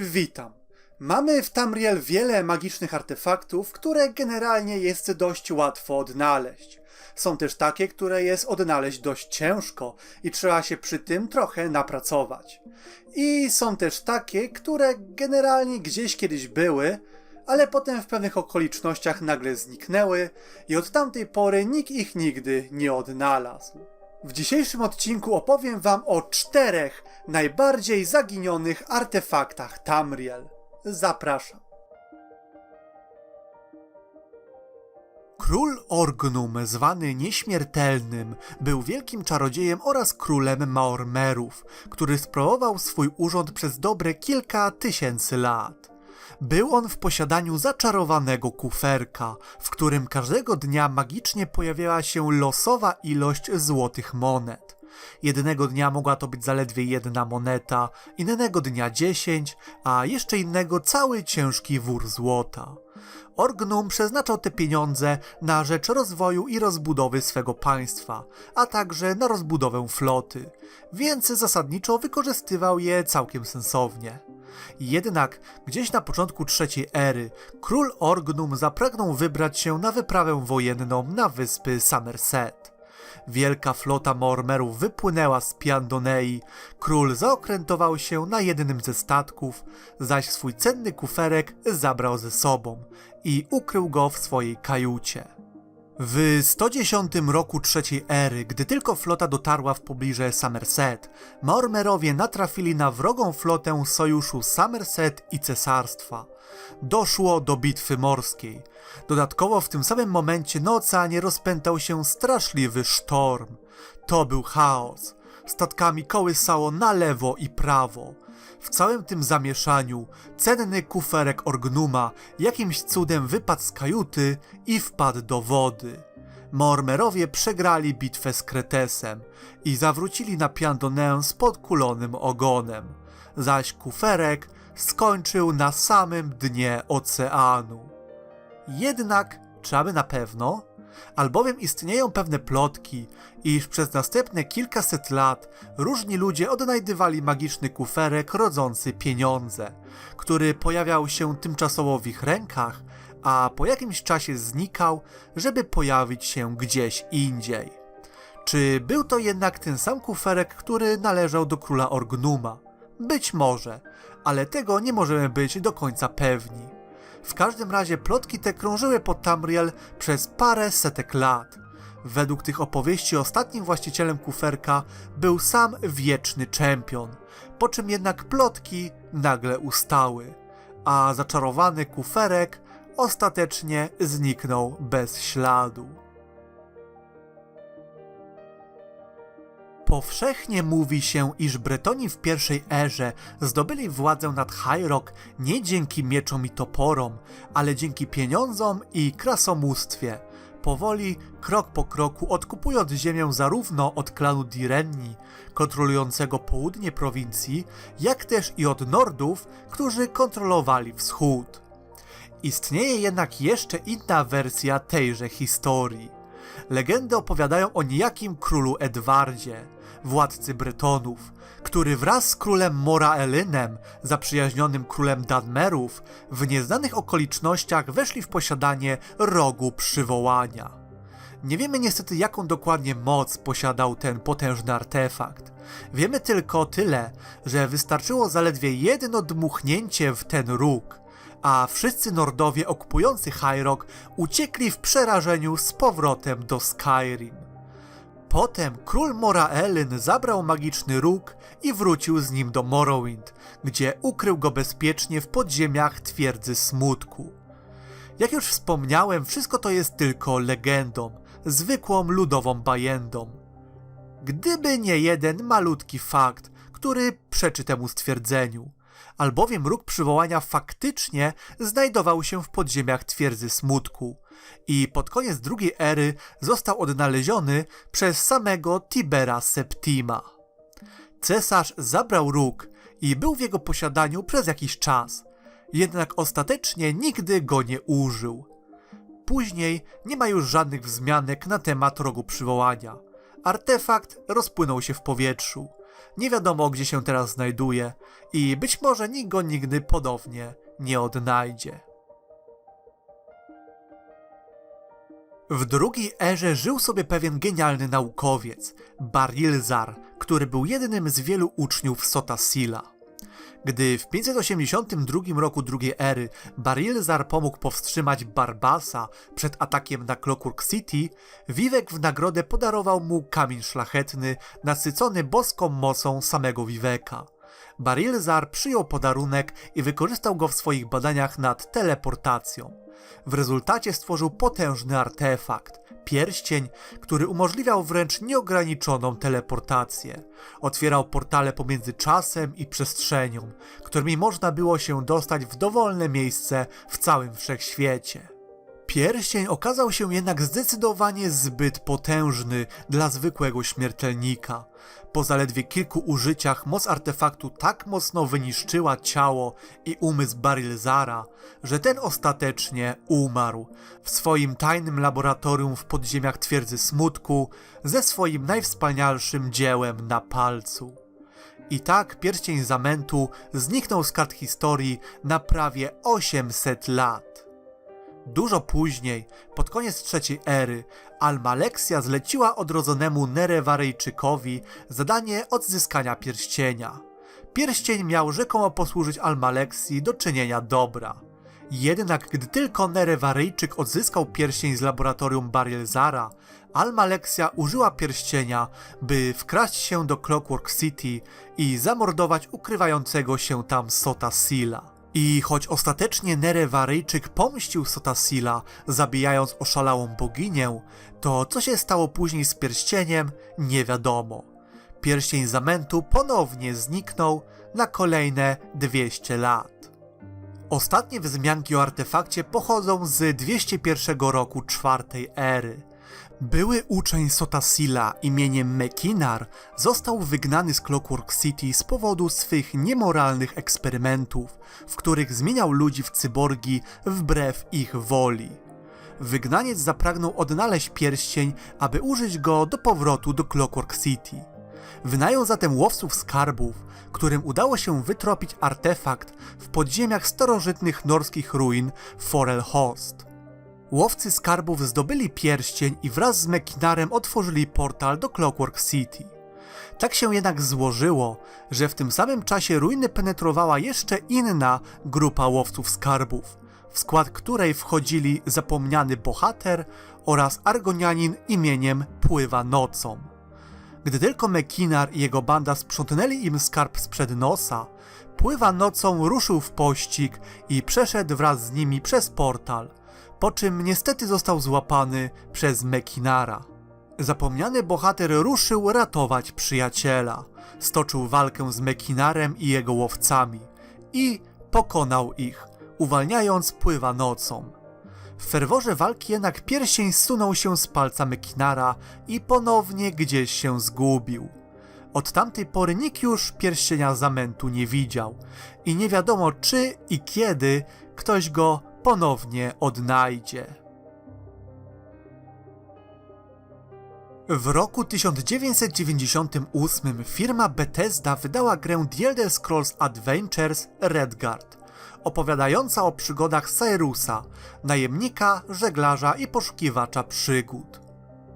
Witam. Mamy w Tamriel wiele magicznych artefaktów, które generalnie jest dość łatwo odnaleźć. Są też takie, które jest odnaleźć dość ciężko i trzeba się przy tym trochę napracować. I są też takie, które generalnie gdzieś kiedyś były, ale potem w pewnych okolicznościach nagle zniknęły i od tamtej pory nikt ich nigdy nie odnalazł. W dzisiejszym odcinku opowiem Wam o czterech najbardziej zaginionych artefaktach Tamriel. Zapraszam. Król Orgnum, zwany Nieśmiertelnym, był wielkim czarodziejem oraz królem Maormerów, który sprawował swój urząd przez dobre kilka tysięcy lat. Był on w posiadaniu zaczarowanego kuferka, w którym każdego dnia magicznie pojawiała się losowa ilość złotych monet. Jednego dnia mogła to być zaledwie jedna moneta, innego dnia dziesięć, a jeszcze innego cały ciężki wór złota. Orgnum przeznaczał te pieniądze na rzecz rozwoju i rozbudowy swego państwa, a także na rozbudowę floty, więc zasadniczo wykorzystywał je całkiem sensownie. Jednak gdzieś na początku trzeciej ery król Orgnum zapragnął wybrać się na wyprawę wojenną na wyspy Somerset. Wielka flota Mormerów wypłynęła z Piandonei. Król zaokrętował się na jednym ze statków, zaś swój cenny kuferek zabrał ze sobą i ukrył go w swojej kajucie. W 110 roku trzeciej ery, gdy tylko flota dotarła w pobliże Somerset, Mormerowie natrafili na wrogą flotę sojuszu Somerset i Cesarstwa. Doszło do bitwy morskiej. Dodatkowo w tym samym momencie na oceanie rozpętał się straszliwy sztorm. To był chaos. Statkami kołysało na lewo i prawo. W całym tym zamieszaniu cenny kuferek Orgnuma jakimś cudem wypadł z kajuty i wpadł do wody. Mormerowie przegrali bitwę z Kretesem i zawrócili na Piandonę z podkulonym ogonem, zaś kuferek skończył na samym dnie oceanu. Jednak, czy aby na pewno? Albowiem istnieją pewne plotki, iż przez następne kilkaset lat różni ludzie odnajdywali magiczny kuferek rodzący pieniądze, który pojawiał się tymczasowo w ich rękach, a po jakimś czasie znikał, żeby pojawić się gdzieś indziej. Czy był to jednak ten sam kuferek, który należał do króla Orgnuma? Być może, ale tego nie możemy być do końca pewni. W każdym razie plotki te krążyły po Tamriel przez parę setek lat. Według tych opowieści ostatnim właścicielem kuferka był sam wieczny czempion, po czym jednak plotki nagle ustały, a zaczarowany kuferek ostatecznie zniknął bez śladu. Powszechnie mówi się, iż Bretoni w pierwszej erze zdobyli władzę nad High Rock nie dzięki mieczom i toporom, ale dzięki pieniądzom i krasomóstwie. Powoli, krok po kroku odkupując ziemię zarówno od klanu Direnni, kontrolującego południe prowincji, jak też i od Nordów, którzy kontrolowali wschód. Istnieje jednak jeszcze inna wersja tejże historii. Legendy opowiadają o niejakim królu Edwardzie, władcy Bretonów, który wraz z królem Moraelynem, zaprzyjaźnionym królem Danmerów, w nieznanych okolicznościach weszli w posiadanie rogu przywołania. Nie wiemy niestety, jaką dokładnie moc posiadał ten potężny artefakt. Wiemy tylko tyle, że wystarczyło zaledwie jedno dmuchnięcie w ten róg, a wszyscy Nordowie okupujący High Rock uciekli w przerażeniu z powrotem do Skyrim. Potem król Moraelyn zabrał magiczny róg i wrócił z nim do Morrowind, gdzie ukrył go bezpiecznie w podziemiach twierdzy smutku. Jak już wspomniałem, wszystko to jest tylko legendą, zwykłą ludową bajendą. Gdyby nie jeden malutki fakt, który przeczy temu stwierdzeniu, albowiem róg przywołania faktycznie znajdował się w podziemiach twierdzy smutku i pod koniec drugiej ery został odnaleziony przez samego Tibera Septima. Cesarz zabrał róg i był w jego posiadaniu przez jakiś czas, jednak ostatecznie nigdy go nie użył. Później nie ma już żadnych wzmianek na temat rogu przywołania. Artefakt rozpłynął się w powietrzu, Nie wiadomo, gdzie się teraz znajduje i być może nikt go nigdy ponownie nie odnajdzie. W drugiej erze żył sobie pewien genialny naukowiec, Barilzar, który był jednym z wielu uczniów Sota Sila. Gdy w 582 roku drugiej ery Barilzar pomógł powstrzymać Barbasa przed atakiem na Clockwork City, Vivek w nagrodę podarował mu kamień szlachetny nasycony boską mocą samego Viveka. Barilzar przyjął podarunek i wykorzystał go w swoich badaniach nad teleportacją. W rezultacie stworzył potężny artefakt, pierścień, który umożliwiał wręcz nieograniczoną teleportację. Otwierał portale pomiędzy czasem i przestrzenią, którymi można było się dostać w dowolne miejsce w całym wszechświecie. Pierścień okazał się jednak zdecydowanie zbyt potężny dla zwykłego śmiertelnika. Po zaledwie kilku użyciach moc artefaktu tak mocno wyniszczyła ciało i umysł Barilzara, że ten ostatecznie umarł w swoim tajnym laboratorium w podziemiach twierdzy smutku ze swoim najwspanialszym dziełem na palcu. I tak pierścień zamętu zniknął z kart historii na prawie 800 lat. Dużo później, pod koniec trzeciej ery, Almaleksia zleciła odrodzonemu Nerewaryjczykowi zadanie odzyskania pierścienia. Pierścień miał rzekomo posłużyć Almaleksji do czynienia dobra. Jednak gdy tylko Nerewaryjczyk odzyskał pierścień z laboratorium Barilzara, Almaleksia użyła pierścienia, by wkraść się do Clockwork City i zamordować ukrywającego się tam Sota Sila. I choć ostatecznie Nerewaryjczyk pomścił Sotasila, zabijając oszalałą boginię, to co się stało później z pierścieniem, nie wiadomo. Pierścień zamętu ponownie zniknął na kolejne 200 lat. Ostatnie wzmianki o artefakcie pochodzą z 201 roku czwartej ery. Były uczeń Sotasila imieniem Mekinar został wygnany z Clockwork City z powodu swych niemoralnych eksperymentów, w których zmieniał ludzi w cyborgi wbrew ich woli. Wygnaniec zapragnął odnaleźć pierścień, aby użyć go do powrotu do Clockwork City. Wynajął zatem łowców skarbów, którym udało się wytropić artefakt w podziemiach starożytnych norskich ruin Forel Host. Łowcy skarbów zdobyli pierścień i wraz z Mekinarem otworzyli portal do Clockwork City. Tak się jednak złożyło, że w tym samym czasie ruiny penetrowała jeszcze inna grupa łowców skarbów, w skład której wchodzili zapomniany bohater oraz argonianin imieniem Pływa Nocą. Gdy tylko Mekinar i jego banda sprzątnęli im skarb sprzed nosa, Pływa Nocą ruszył w pościg i przeszedł wraz z nimi przez portal – po czym niestety został złapany przez Mekinara. Zapomniany bohater ruszył ratować przyjaciela, stoczył walkę z Mekinarem i jego łowcami i pokonał ich, uwalniając pływa nocą. W ferworze walki jednak pierścień zsunął się z palca Mekinara i ponownie gdzieś się zgubił. Od tamtej pory nikt już pierścienia zamętu nie widział i nie wiadomo czy i kiedy ktoś go ponownie odnajdzie. W roku 1998 firma Bethesda wydała grę The Elder Scrolls Adventures Redguard, opowiadająca o przygodach Cyrusa, najemnika, żeglarza i poszukiwacza przygód.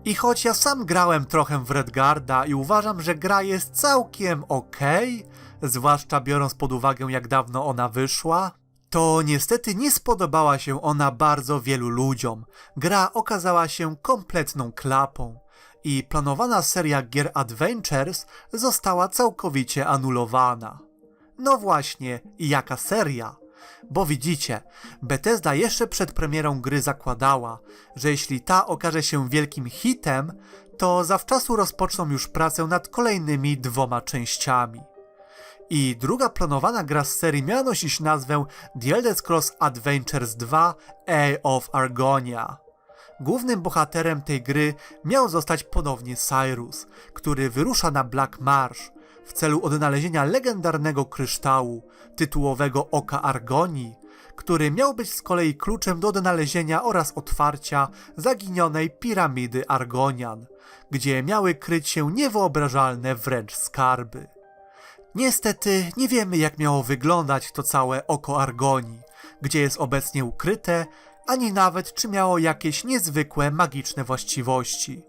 I choć ja sam grałem trochę w Redgarda i uważam, że gra jest całkiem okej, zwłaszcza biorąc pod uwagę jak dawno ona wyszła, to niestety nie spodobała się ona bardzo wielu ludziom. Gra okazała się kompletną klapą i planowana seria gier Adventures została całkowicie anulowana. No właśnie, jaka seria? Bo widzicie, Bethesda jeszcze przed premierą gry zakładała, że jeśli ta okaże się wielkim hitem, to zawczasu rozpoczną już pracę nad kolejnymi dwoma częściami. I druga planowana gra z serii miała nosić nazwę The Elder Scrolls Adventures 2 Age of Argonia. Głównym bohaterem tej gry miał zostać ponownie Cyrus, który wyrusza na Black Marsh w celu odnalezienia legendarnego kryształu, tytułowego Oka Argonii, który miał być z kolei kluczem do odnalezienia oraz otwarcia zaginionej piramidy Argonian, gdzie miały kryć się niewyobrażalne wręcz skarby. Niestety nie wiemy, jak miało wyglądać to całe oko Argonii, gdzie jest obecnie ukryte, ani nawet czy miało jakieś niezwykłe magiczne właściwości.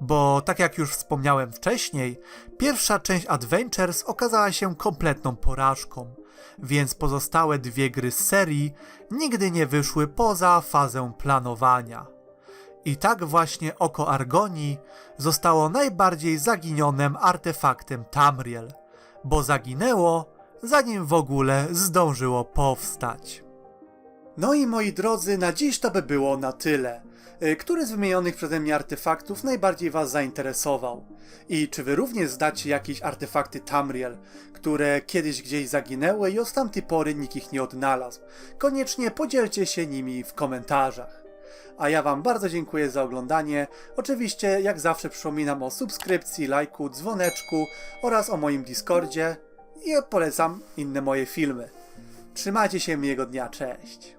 Bo tak jak już wspomniałem wcześniej, pierwsza część Adventures okazała się kompletną porażką, więc pozostałe dwie gry z serii nigdy nie wyszły poza fazę planowania. I tak właśnie oko Argonii zostało najbardziej zaginionym artefaktem Tamriel, bo zaginęło, zanim w ogóle zdążyło powstać. No i moi drodzy, na dziś to by było na tyle. Y, Który z wymienionych przeze mnie artefaktów najbardziej Was zainteresował? I czy Wy również znacie jakieś artefakty Tamriel, które kiedyś gdzieś zaginęły i od tamtej pory nikt ich nie odnalazł? Koniecznie podzielcie się nimi w komentarzach. A ja Wam bardzo dziękuję za oglądanie. Oczywiście, jak zawsze, przypominam o subskrypcji, lajku, dzwoneczku oraz o moim Discordzie i polecam inne moje filmy. Trzymajcie się miłego dnia, cześć!